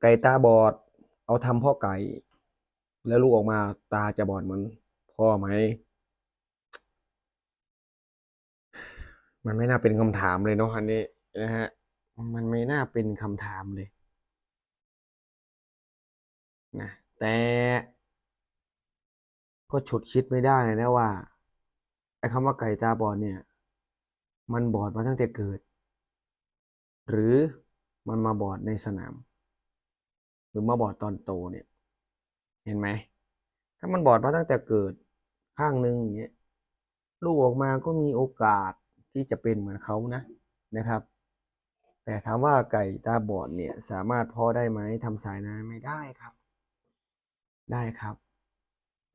ไก่ตาบอด เอาทำพ่อไก่ แล้วลูกออกมาตาจะบอดเหมือนพ่อไหม มันไม่น่าเป็นคำถามเลยเนาะอันนี้นะฮะ มันไม่น่าเป็นคำถามเลยนะแต่ก็ฉุดคิดไม่ได้นะว่าไอ้คำว่าไก่ตาบอดเนี่ย มันบอดมาตั้งแต่เกิด หรือมันมาบอดในสนาม รือมาบอดตอนโตเนี่ย เห็นไหม ถ้ามันบอดมาตั้งแต่เกิดข้างหนึ่งอย่างเงี้ยลูกออกมาก็มีโอกาสที่จะเป็นเหมือนเขานะนะครับ แต่ถามว่าไก่ตาบอดเนี่ยสามารถเพาะได้ไหมทำสายน้ำไม่ได้ครับ ได้ครับ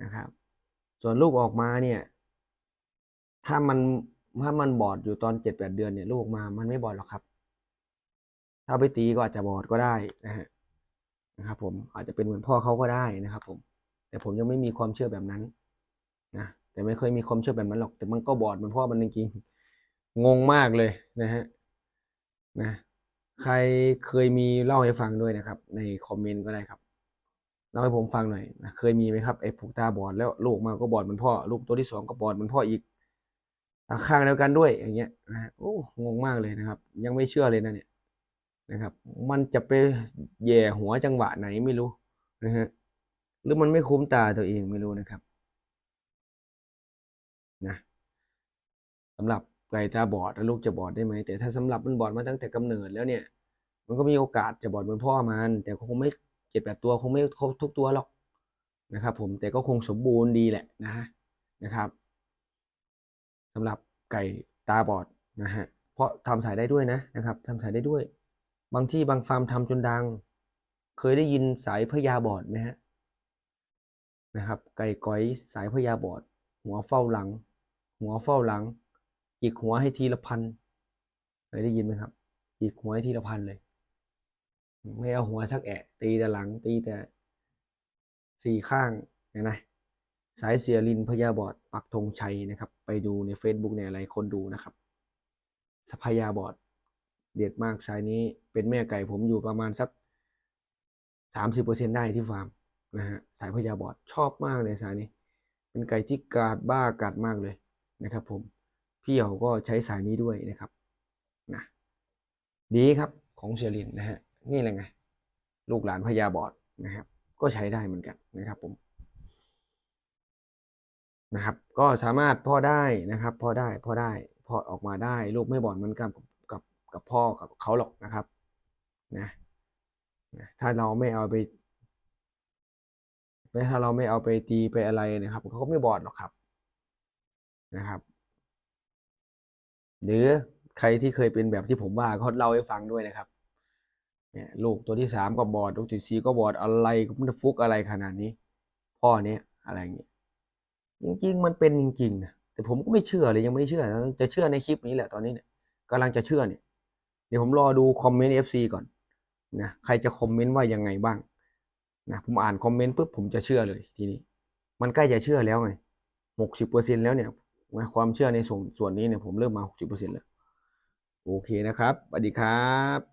นะครับ ส่วนลูกออกมาเนี่ย ถ้ามันถ้ามันบอดอยู่ตอนเจ็ดแปดเดือนเนี่ยลูกออกมามันไม่บอดหรอกครับ ถ้าไปตีก็อาจจะบอดก็ได้นะฮะ นะครับผมอาจจะเป็นเหมือนพ่อเขาก็ได้นะครับผมแต่ผมยังไม่มีความเชื่อแบบนั้นนะแต่ไม่เคยมีความเชื่อแบบนั้นหรอก แต่มันก็บอดเหมือนพ่อมันจริงงงมากเลยนะฮะนะใครเคยมีเล่าให้ฟังด้วยนะครับ ในคอมเมนต์ก็ได้ครับเล่าให้ผมฟังหน่อยนะเคยมีไหมครับไอ้ผูกตาบอดแล้วลูกมาก็บอดเหมือนพ่อ ลูกตัวที่สองก็บอดเหมือนพ่ออีกตาข้างเดียวกันด้วยอย่างเงี้ยนะฮะโอ้งงมากเลยนะครับ ยังไม่เชื่อเลยนะเนี่ย นะครับ มันจะไปแย่หัวจังหวะไหนไม่รู้นะฮะหรือมันไม่คุ้มตาตัวเองไม่รู้นะครับนะสำหรับไก่ตาบอดล้วลูกจะบอดได้ไหมแต่ถ้าสำหรับมันบอดมาตั้งแต่กำเนิดแล้วเนี่ย มันก็มีโอกาสจะบอดเหมือนพ่อมันแต่คงไม่เจ็ดแปดตัวคงไม่ครบทุกตัวหรอกนะครับ ผมแต่ก็คงสมบูรณ์ดีแหละนะฮะนะครับสำหรับไก่ตาบอดนะฮะเพราะทำสายได้ด้วยนะนะครับทำสายได้ด้วย บางที่บางฟาร์มทำจนดัง เคยได้ยินสายพญาบอดไหมฮะนะครับ ไก่ก้อยสายพญาบอด หัวเฝ้าหลัง หัวเฝ้าหลังจิกหัวให้ทีละพันเคยได้ยินไหมครับจิกหัวให้ทีละพันเลย ไม่เอาหัวสักแอะตีแต่หลังตีแต่สี่ข้างเห็นไหมสายเสียลินพญาบอดปักธงชัยนะครับ ไปดูใน Facebook ในอะไรคนดูนะครับสพญาบอด เด็ดมากสายนี้เป็นแม่ไก่ผมอยู่ประมาณสักสามสิบเปอร์เซ็นได้ที่ฟาร์มนะฮะสายพญาบอดชอบมากเลยสายนี้ เป็นไก่ที่กาดบ้ากาดมากเลยนะครับผมพี่เขาก็ใช้สายนี้ด้วยนะครับนะดีครับของเชลินนะฮะนี่แหละไง ลูกหลานพญาบอดนะครับ ก็ใช้ได้เหมือนกันนะครับผมนะครับ ก็สามารถพ่อได้นะครับพ่อได้พ่อได้พ่อออกมาได้ ลูกไม่บอดเหมือนกับ กับพ่อกับเขาหรอกนะครับนะนะถ้าเราไม่เอาไปไม่ถ้าเราไม่เอาไปตีไปอะไรนะครับเขาก็ไม่บอดหรอกครับนะครับ หรือใครที่เคยเป็นแบบที่ผมว่าเขาเล่าให้ฟังด้วยนะครับเนี่ยลูกตัวที่สามก็บอดลูกที่สี่ก็บอดอะไรก็มันฟุกอะไรขนาดนี้ พ่อเนี้ยอะไรเงี้ยจริง ๆ มันเป็นจริงๆนะแต่ผมก็ไม่เชื่อเลยยังไม่เชื่อจะเชื่อในคลิปนี้แหละตอนนี้เนี่ยกำลังจะเชื่อเนี่ย ดี๋ยวผมรอดูคอมเมนต์ FC ก่อนนะใครจะคอมเมนต์ว่ายังไงบ้างนะผมอ่านคอมเมนต์ปุ๊บผมจะเชื่อเลยทีนี้ มันใกล้จะเชื่อแล้วไงหกสิบเปอร์เซ็นแล้วเนี่ยความเชื่อในส่วนส่วนนี้เนี่ยผมเริ่มมาหกสิบเปอร์เซ็นแล้ว โอเคนะครับสวัสดีครับ